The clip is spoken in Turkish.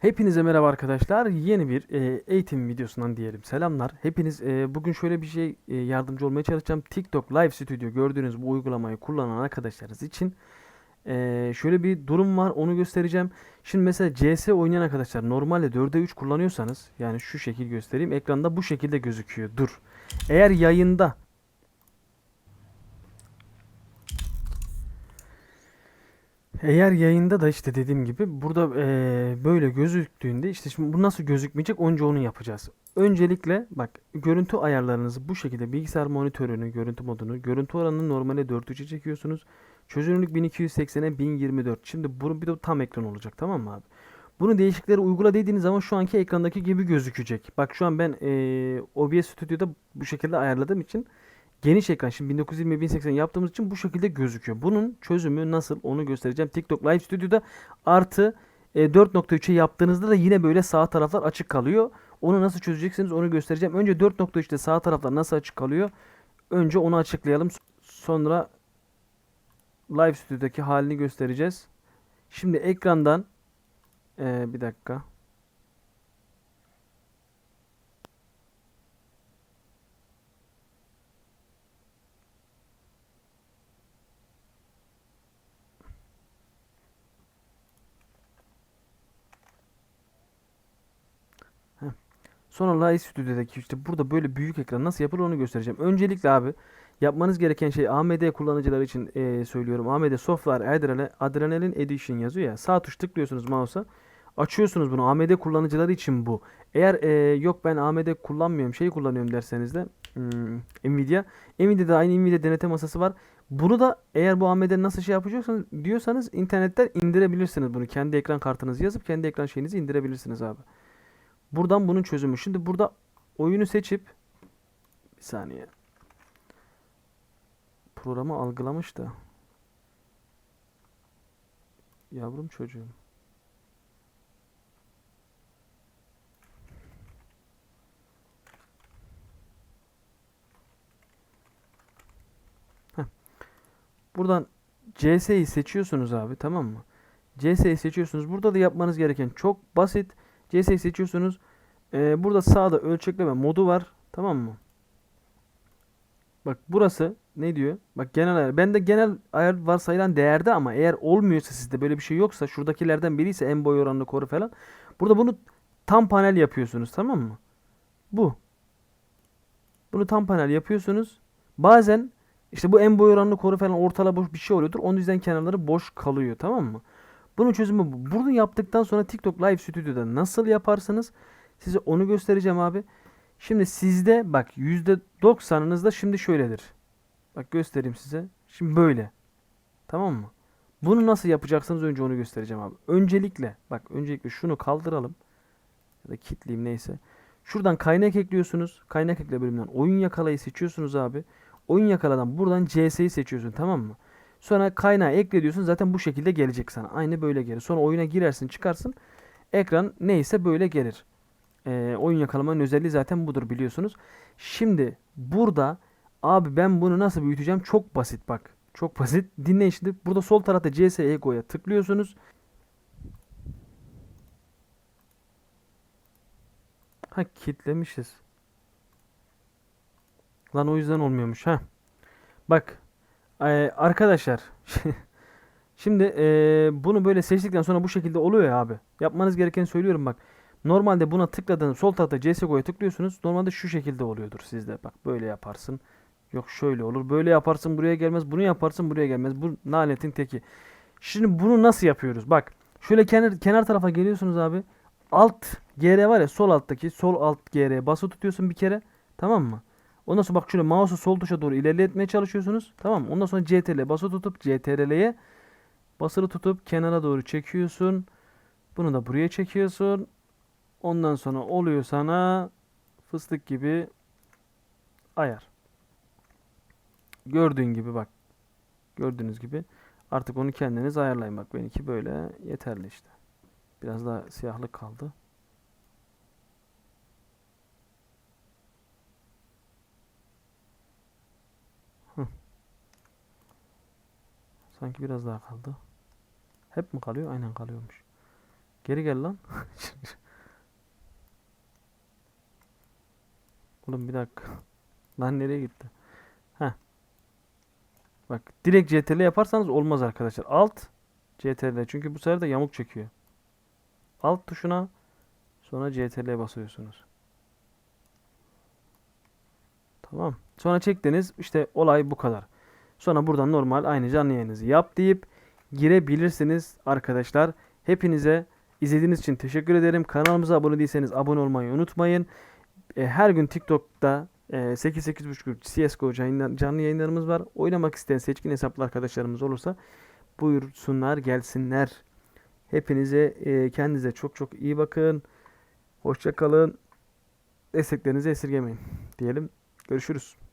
Hepinize merhaba arkadaşlar. Yeni bir e, eğitim videosundan diyelim. Selamlar. Hepiniz e, bugün şöyle bir şey e, yardımcı olmaya çalışacağım. TikTok Live Studio gördüğünüz bu uygulamayı kullanan arkadaşlarınız için e, şöyle bir durum var. Onu göstereceğim. Şimdi mesela CS oynayan arkadaşlar normalde 4'e 3 kullanıyorsanız yani şu şekil göstereyim. Ekranda bu şekilde gözüküyor. Dur. Eğer yayında Eğer yayında da işte dediğim gibi burada eee, böyle gözüktüğünde işte şimdi bu nasıl gözükmeyecek önce onu yapacağız. Öncelikle bak görüntü ayarlarınızı bu şekilde bilgisayar monitörünü, görüntü modunu, görüntü oranını normale 4.3'e çekiyorsunuz. Çözünürlük 1280'e 1024. Şimdi bunun bir de tam ekran olacak tamam mı abi? Bunu değişiklikleri uygula dediğiniz zaman şu anki ekrandaki gibi gözükecek. Bak şu an ben eee OBS Studio'da bu şekilde ayarladığım için Geniş ekran şimdi 1920 1080 yaptığımız için bu şekilde gözüküyor. Bunun çözümü nasıl onu göstereceğim. TikTok Live Studio'da artı e, 4.3'e yaptığınızda da yine böyle sağ taraflar açık kalıyor. Onu nasıl çözeceksiniz onu göstereceğim. Önce 4.3'te sağ taraflar nasıl açık kalıyor? Önce onu açıklayalım. Sonra Live Studio'daki halini göstereceğiz. Şimdi ekrandan e, bir dakika. Sonra Live Studio'daki işte burada böyle büyük ekran nasıl yapılır onu göstereceğim. Öncelikle abi yapmanız gereken şey AMD kullanıcılar için eee, söylüyorum. AMD Software Adrenalin, Adrenalin Edition yazıyor ya. Sağ tuş tıklıyorsunuz mouse'a. Açıyorsunuz bunu. AMD kullanıcıları için bu. Eğer eee, yok ben AMD kullanmıyorum, şey kullanıyorum derseniz de hmm, Nvidia. Nvidia'da aynı Nvidia denetim masası var. Bunu da eğer bu AMD nasıl şey yapacaksanız diyorsanız internetten indirebilirsiniz bunu. Kendi ekran kartınızı yazıp kendi ekran şeyinizi indirebilirsiniz abi. Buradan bunun çözümü. Şimdi burada oyunu seçip bir saniye. Programı algılamış da. Yavrum çocuğum. Heh. Buradan CS'yi seçiyorsunuz abi tamam mı? CS'yi seçiyorsunuz. Burada da yapmanız gereken çok basit. CS'yi seçiyorsunuz. Ee, burada sağda ölçekleme modu var. Tamam mı? Bak burası ne diyor? Bak genel ayar. Bende genel ayar varsayılan değerde ama eğer olmuyorsa sizde böyle bir şey yoksa şuradakilerden biri ise en boy oranını koru falan. Burada bunu tam panel yapıyorsunuz tamam mı? Bu. Bunu tam panel yapıyorsunuz. Bazen işte bu en boy oranını koru falan ortala boş bir şey oluyordur. Onun yüzden kenarları boş kalıyor tamam mı? Bunun çözümü bu. Bunu yaptıktan sonra TikTok Live Studio'da nasıl yaparsınız? Size onu göstereceğim abi. Şimdi sizde bak %90'ınızda şimdi şöyledir. Bak göstereyim size. Şimdi böyle. Tamam mı? Bunu nasıl yapacaksınız önce onu göstereceğim abi. Öncelikle bak öncelikle şunu kaldıralım. Ya da kitleyeyim neyse. Şuradan kaynak ekliyorsunuz. Kaynak ekle bölümünden oyun yakalayı seçiyorsunuz abi. Oyun yakaladan buradan CS'yi seçiyorsun tamam mı? Sonra kaynağı ekle diyorsun. Zaten bu şekilde gelecek sana. Aynı böyle gelir. Sonra oyuna girersin çıkarsın. Ekran neyse böyle gelir. Ee, oyun yakalamanın özelliği zaten budur biliyorsunuz. Şimdi burada abi ben bunu nasıl büyüteceğim? Çok basit bak. Çok basit. Dinleyin şimdi. Burada sol tarafta CS Ego'ya tıklıyorsunuz. Ha kitlemişiz. Lan o yüzden olmuyormuş ha. Bak ee, arkadaşlar şimdi ee, bunu böyle seçtikten sonra bu şekilde oluyor ya abi. Yapmanız gerekeni söylüyorum bak. Normalde buna tıkladığınız sol tarafta CSGO'ya tıklıyorsunuz. Normalde şu şekilde oluyordur sizde. Bak böyle yaparsın. Yok şöyle olur. Böyle yaparsın buraya gelmez. Bunu yaparsın buraya gelmez. Bu lanetin teki. Şimdi bunu nasıl yapıyoruz? Bak şöyle kenar, kenar tarafa geliyorsunuz abi. Alt GR var ya sol alttaki sol alt GR bası tutuyorsun bir kere. Tamam mı? Ondan sonra bak şöyle mouse'u sol tuşa doğru ilerletmeye çalışıyorsunuz. Tamam mı? Ondan sonra CTRL bası tutup CTRL'ye basılı tutup kenara doğru çekiyorsun. Bunu da buraya çekiyorsun. Ondan sonra oluyor sana fıstık gibi ayar. Gördüğün gibi bak. Gördüğünüz gibi. Artık onu kendiniz ayarlayın. Bak benimki böyle yeterli işte. Biraz daha siyahlık kaldı. Sanki biraz daha kaldı. Hep mi kalıyor? Aynen kalıyormuş. Geri gel lan. Oğlum bir dakika. Lan nereye gitti? Heh. Bak direkt CTRL yaparsanız olmaz arkadaşlar. Alt CTRL çünkü bu sefer de yamuk çekiyor. Alt tuşuna sonra CTRL'ye basıyorsunuz. Tamam. Sonra çektiniz. İşte olay bu kadar. Sonra buradan normal aynı canlı yayınınızı yap deyip girebilirsiniz arkadaşlar. Hepinize izlediğiniz için teşekkür ederim. Kanalımıza abone değilseniz abone olmayı unutmayın. E, her gün TikTok'ta e, 8-8.5 CSGO yayınlar- canlı yayınlarımız var. Oynamak isteyen seçkin hesaplı arkadaşlarımız olursa buyursunlar gelsinler. Hepinize e, kendinize çok çok iyi bakın. Hoşça kalın. Desteklerinizi esirgemeyin diyelim. Görüşürüz.